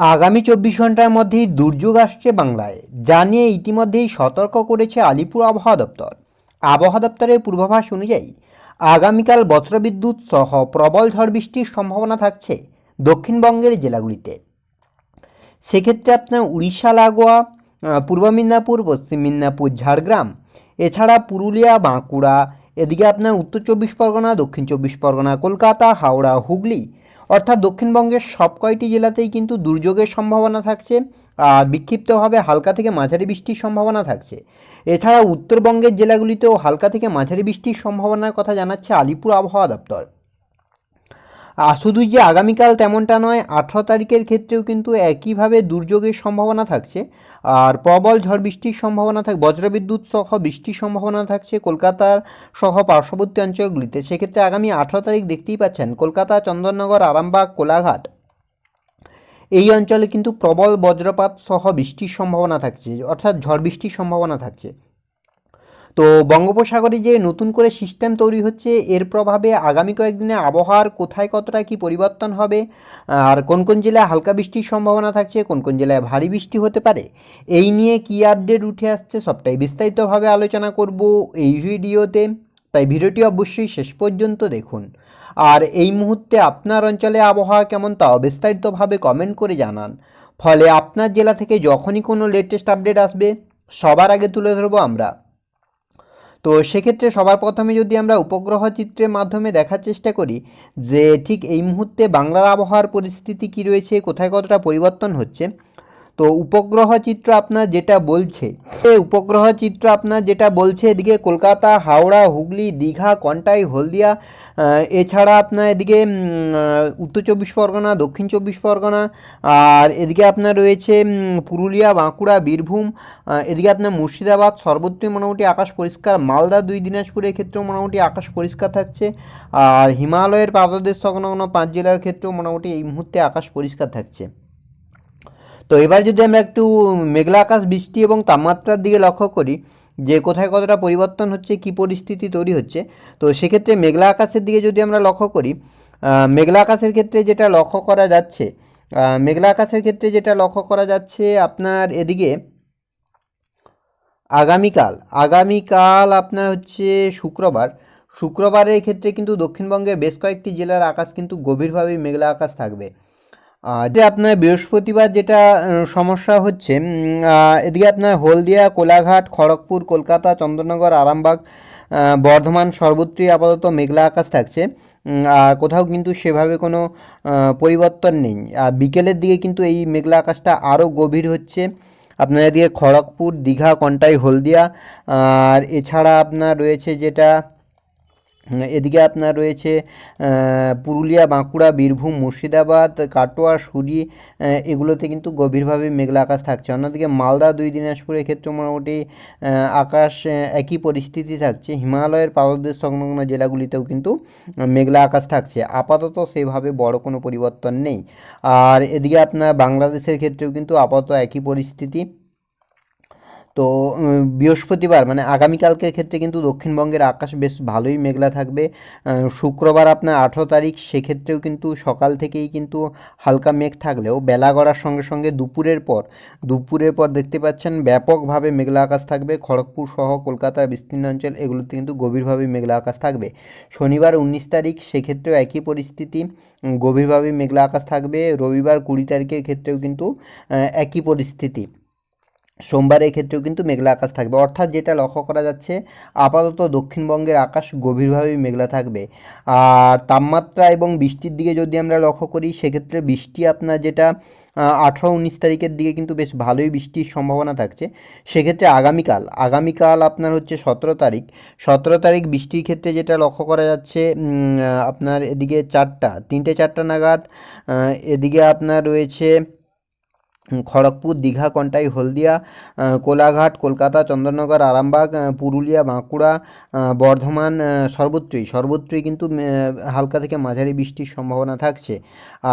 আগামী চব্বিশ ঘণ্টার মধ্যেই দুর্যোগ আসছে বাংলায়, যা নিয়ে ইতিমধ্যেই সতর্ক করেছে আলিপুর আবহাওয়া দপ্তর। আবহাওয়া দপ্তরের পূর্বাভাস অনুযায়ী, আগামীকাল বজ্রবিদ্যুৎ সহ প্রবল ঝড় বৃষ্টির সম্ভাবনা থাকছে দক্ষিণবঙ্গের জেলাগুলিতে। সেক্ষেত্রে আপনার উড়িষ্যা, লাগোয়া পূর্ব মেদিনীপুর, পশ্চিম মেদিনীপুর, ঝাড়গ্রাম, এছাড়া পুরুলিয়া, বাঁকুড়া, এদিকে আপনার উত্তর চব্বিশ পরগনা, দক্ষিণ চব্বিশ পরগনা, কলকাতা, হাওড়া, হুগলি অর্থাৎ দক্ষিণবঙ্গের সব কয়টি জেলাতেই কিন্তু দুর্যোগের সম্ভাবনা থাকছে আর বিক্ষিপ্তভাবে হালকা থেকে মাঝারি বৃষ্টির সম্ভাবনা থাকছে। এছাড়া উত্তরবঙ্গের জেলাগুলিতেও হালকা থেকে মাঝারি বৃষ্টির সম্ভাবনার কথা জানাচ্ছে আলিপুর আবহাওয়া দপ্তর। শুধু যে আগামীকাল তেমনটা নয়, আঠারো তারিখের ক্ষেত্রেও কিন্তু একইভাবে দুর্যোগের সম্ভাবনা থাকছে। আর প্রবল ঝড় বৃষ্টির সম্ভাবনা থাক, বজ্রবিদ্যুৎ সহ বৃষ্টির সম্ভাবনা থাকছে কলকাতার সহ পার্শ্ববর্তী অঞ্চলগুলিতে। সেক্ষেত্রে আগামী আঠারো তারিখ দেখতেই পাচ্ছেন কলকাতা, চন্দননগর, আরামবাগ, কোলাঘাট। এই অঞ্চলে কিন্তু প্রবল বজ্রপাত সহ বৃষ্টির সম্ভাবনা থাকছে, অর্থাৎ ঝড় বৃষ্টির সম্ভাবনা থাকছে। তো বঙ্গোপসাগরে যে নতুন করে সিস্টেম তৈরি হচ্ছে, এর প্রভাবে আগামী কয়েকদিনে আবহাওয়ার কোথায় কতটা কি পরিবর্তন হবে? আর কোন কোন জেলায় হালকা বৃষ্টির সম্ভাবনা থাকছে, কোন কোন জেলায় ভারী বৃষ্টি হতে পারে? এই নিয়ে কী আপডেট উঠে আসছে সবটাই বিস্তারিতভাবে আলোচনা করব এই ভিডিওতে। তাই ভিডিওটি অবশ্যই শেষ পর্যন্ত দেখুন। আর এই মুহূর্তে আপনার অঞ্চলে আবহাওয়া কেমন তাও বিস্তারিতভাবে কমেন্ট করে জানান। ফলে আপনার জেলা থেকে যখনই কোনো লেটেস্ট আপডেট আসবে, সবার আগে তুলে ধরবো আমরা। তো সেক্ষেত্রে সবার প্রথমে যদি আমরা উপগ্রহ চিত্রের মাধ্যমে দেখার চেষ্টা করি যে ঠিক এই মুহূর্তে বাংলার আবহাওয়ার পরিস্থিতি কী রয়েছে, কোথায় কতটা পরিবর্তন হচ্ছে তো উপগ্রহ চিত্র আপনার যেটা বলছে উপগ্রহ চিত্র আপনার যেটা বলছে এদিকে কলকাতা, হাওড়া, হুগলি, দীঘা, কন্টাই, হলদিয়া এছাড়া আপনার এদিকে উত্তর চব্বিশ পরগনা, দক্ষিণ চব্বিশ পরগনা, আর এদিকে আপনার রয়েছে পুরুলিয়া, বাঁকুড়া, বীরভূম এদিকে আপনার মুর্শিদাবাদ, সর্বত্রই মোটামুটি আকাশ পরিষ্কার, মালদা, দুই দিনাজপুরের ক্ষেত্রেও মোটামুটি আকাশ পরিষ্কার থাকছে, আর হিমালয়ের পাদদেশ সংলগ্ন পাঁচ জেলার ক্ষেত্রেও মোটামুটি এই মুহূর্তে আকাশ পরিষ্কার থাকছে। তো এবার যদি আমরা একটু মেঘলা আকাশ, বৃষ্টি এবং তাপমাত্রার দিকে লক্ষ্য করি, যে কোথায় কতটা পরিবর্তন হচ্ছে, কি পরিস্থিতি তৈরি হচ্ছে, তো সেক্ষেত্রে মেঘলা আকাশের দিকে যদি আমরা লক্ষ্য করি মেঘলা আকাশের ক্ষেত্রে যেটা লক্ষ্য করা যাচ্ছে মেঘলা আকাশের ক্ষেত্রে যেটা লক্ষ্য করা যাচ্ছে আপনার এদিকে, আগামীকাল আগামীকাল আপনার হচ্ছে শুক্রবার। শুক্রবারের ক্ষেত্রে কিন্তু দক্ষিণবঙ্গের বেশ কয়েকটি জেলার আকাশ কিন্তু গভীরভাবে মেঘলা আকাশ থাকবে। যে আপনার বৃহস্পতিবার যেটা সমস্যা হচ্ছে এদিকে আপনার হলদিয়া, কোলাঘাট, খড়গপুর, কলকাতা, চন্দ্রনগর, আরামবাগ বর্ধমান সর্বত্রই আপাতত মেঘলা আকাশ থাকছে। কোথাও কিন্তু সেভাবে কোনো পরিবর্তন নেই। আর বিকেলের দিকে কিন্তু এই মেঘলা আকাশটা আরও গভীর হচ্ছে। আপনার এদিকে খড়গপুর, দীঘা, কন্টাই, হলদিয়া, আর এছাড়া আপনার রয়েছে যেটা এদিকে আপনার রয়েছে পুরুলিয়া, বাঁকুড়া, বীরভূম, মুর্শিদাবাদ, কাটোয়া, সুরি এগুলোতে কিন্তু গভীরভাবে মেঘলা আকাশ থাকছে। অন্যদিকে মালদা, দুই দিনাজপুরের ক্ষেত্রে মোটামুটি আকাশ একই পরিস্থিতি থাকছে। হিমালয়ের পাদদেশ সংলগ্ন জেলাগুলিতেও কিন্তু মেঘলা আকাশ থাকছে। আপাতত সেভাবে বড় কোনো পরিবর্তন নেই। আর এদিকে আপনার বাংলাদেশের ক্ষেত্রেও কিন্তু আপাতত একই পরিস্থিতি। তো বৃহস্পতিবার মানে আগামীকালকের ক্ষেত্রে কিন্তু দক্ষিণবঙ্গের আকাশ বেশ ভালোই মেঘলা থাকবে। শুক্রবার আপনার আঠেরো তারিখ, সেক্ষেত্রেও কিন্তু সকাল থেকেই কিন্তু হালকা মেঘ থাকলেও বেলা গড়ার সঙ্গে সঙ্গে দুপুরের পর দুপুরের পর দেখতে পাচ্ছেন ব্যাপকভাবে মেঘলা আকাশ থাকবে। খড়গপুর সহ কলকাতার বিস্তীর্ণ অঞ্চল এগুলোতে কিন্তু গভীরভাবে মেঘলা আকাশ থাকবে। শনিবার উনিশ তারিখ, সেক্ষেত্রেও একই পরিস্থিতি, গভীরভাবে মেঘলা আকাশ থাকবে। রবিবার কুড়ি তারিখের ক্ষেত্রেও কিন্তু একই পরিস্থিতি। সোমবারের ক্ষেত্রেও কিন্তু মেঘলা আকাশ থাকবে। অর্থাৎ যেটা লক্ষ্য করা যাচ্ছে, আপাতত দক্ষিণবঙ্গের আকাশ গভীরভাবে মেঘলা থাকবে। আর তাপমাত্রা এবং বৃষ্টির দিকে যদি আমরা লক্ষ্য করি, সেক্ষেত্রে বৃষ্টি আপনার যেটা আঠারো উনিশ তারিখের দিকে কিন্তু বেশ ভালোই বৃষ্টির সম্ভাবনা থাকছে। সেক্ষেত্রে আগামীকাল আগামীকাল আপনার হচ্ছে সতেরো তারিখ। সতেরো তারিখ বৃষ্টির ক্ষেত্রে যেটা লক্ষ্য করা যাচ্ছে আপনার এদিকে চারটা, তিনটে চারটা নাগাদ এদিকে আপনার রয়েছে খড়গপুর, দীঘা, কন্টাই, হলদিয়া কোলাঘাট, কলকাতা, চন্দননগর, আরামবাগ পুরুলিয়া, বাঁকুড়া বর্ধমান সর্বত্রই সর্বত্রই কিন্তু হালকা থেকে মাঝারি বৃষ্টির সম্ভাবনা থাকছে।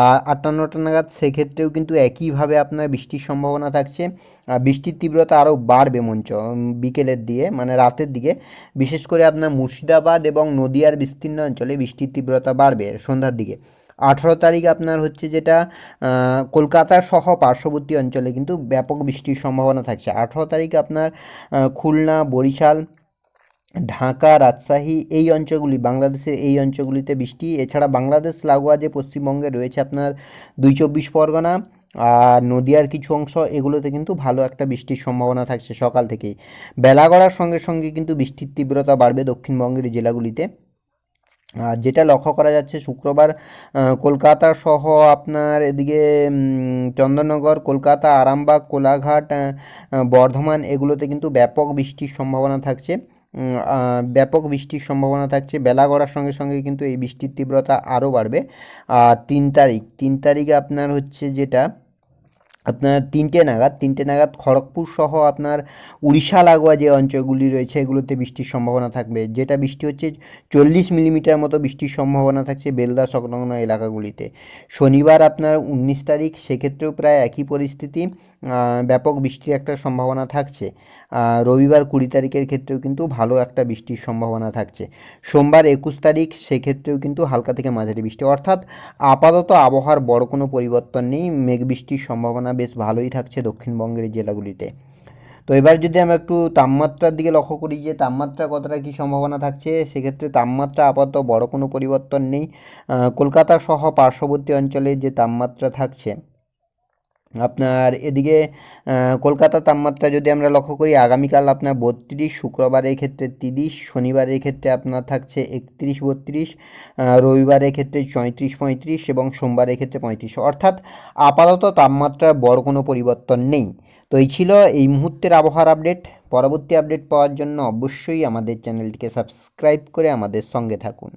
আর আটটা নটা নাগাদ সেক্ষেত্রেও কিন্তু একইভাবে আপনার বৃষ্টির সম্ভাবনা থাকছে। বৃষ্টির তীব্রতা আরও বাড়বে মঞ্চ বিকেলের দিকে মানে রাতের দিকে। বিশেষ করে আপনার মুর্শিদাবাদ এবং নদিয়ার বিস্তীর্ণ অঞ্চলে বৃষ্টির তীব্রতা বাড়বে সন্ধ্যার দিকে। আঠেরো তারিখ আপনার হচ্ছে যেটা কলকাতা সহ পার্শ্ববর্তী অঞ্চলে কিন্তু ব্যাপক বৃষ্টির সম্ভাবনা থাকছে। আঠেরো তারিখ আপনার খুলনা, বরিশাল, ঢাকা, রাজশাহী এই অঞ্চলগুলি, বাংলাদেশের এই অঞ্চলগুলিতে বৃষ্টি। এছাড়া বাংলাদেশ, লাগোয়া যে পশ্চিমবঙ্গে রয়েছে আপনার দুই চব্বিশ পরগনা আর নদিয়ার কিছু অংশ, এগুলোতে কিন্তু ভালো একটা বৃষ্টির সম্ভাবনা থাকছে সকাল থেকেই। বেলা গড়ার সঙ্গে সঙ্গে কিন্তু বৃষ্টির তীব্রতা বাড়বে দক্ষিণবঙ্গের জেলাগুলিতে। আর যেটা লক্ষ্য করা যাচ্ছে শুক্রবার কলকাতা সহ আপনার এদিকে চন্দননগর, কলকাতা, আরামবাগ, কোলাঘাট বর্ধমান এগুলোতে কিন্তু ব্যাপক বৃষ্টির সম্ভাবনা থাকছে। ব্যাপক বৃষ্টির সম্ভাবনা থাকছে। বেলা গড়ার সঙ্গে সঙ্গে কিন্তু এই বৃষ্টির তীব্রতা আরও বাড়বে। আর তিন তারিখ, তিন তারিখে আপনার হচ্ছে যেটা আপনার তিনটে নাগাদ তিনটে নাগাদ খড়গপুর সহ আপনার উড়িষ্যা, লাগোয়া যে অঞ্চলগুলি রয়েছে, এগুলোতে বৃষ্টির সম্ভাবনা থাকবে। যেটা বৃষ্টি হচ্ছে চল্লিশ মিলিমিটার মতো বৃষ্টির সম্ভাবনা থাকছে বেলদা, সংলগ্ন এলাকাগুলিতে। শনিবার আপনার উনিশ তারিখ, সেক্ষেত্রেও প্রায় একই পরিস্থিতি ব্যাপক বৃষ্টির একটা সম্ভাবনা থাকছে। রবিবার কুড়ি তারিখের ক্ষেত্রেও কিন্তু ভালো একটা বৃষ্টির সম্ভাবনা থাকছে। সোমবার একুশ তারিখ, সেক্ষেত্রেও কিন্তু হালকা থেকে মাঝারি বৃষ্টি। অর্থাৎ আপাতত আবহাওয়ার বড় কোনো পরিবর্তন নেই, মেঘ বৃষ্টির সম্ভাবনা বেশ ভালোই থাকছে দক্ষিণবঙ্গের জেলাগুলিতে। তো এবার যদি আমরা একটু তাপমাত্রার দিকে লক্ষ্য করি যে তাপমাত্রা কতটা কী সম্ভাবনা থাকছে, সেক্ষেত্রে তাপমাত্রা আপাতত বড় কোনো পরিবর্তন নেই। কলকাতা সহ পার্শ্ববর্তী অঞ্চলে যে তাপমাত্রা থাকছে আপনার এদিকে আহ, কলকাতার তাপমাত্রা যদি আমরা লক্ষ্য করি আগামীকাল আপনার বত্রিশ শুক্রবারের ক্ষেত্রে তিরিশ শনিবারের ক্ষেত্রে আপনার থাকছে একত্রিশ বত্রিশ রবিবারের ক্ষেত্রে চৌত্রিশ পঁয়ত্রিশ এবং সোমবারের ক্ষেত্রে পঁয়ত্রিশ। অর্থাৎ আপাতত তাপমাত্রার বড় কোনো পরিবর্তন নেই। তো এই ছিল এই মুহূর্তের আবহাওয়ার আপডেট। পরবর্তী আপডেট পাওয়ার জন্য অবশ্যই আমাদের চ্যানেলটিকে সাবস্ক্রাইব করে আমাদের সঙ্গে থাকুন।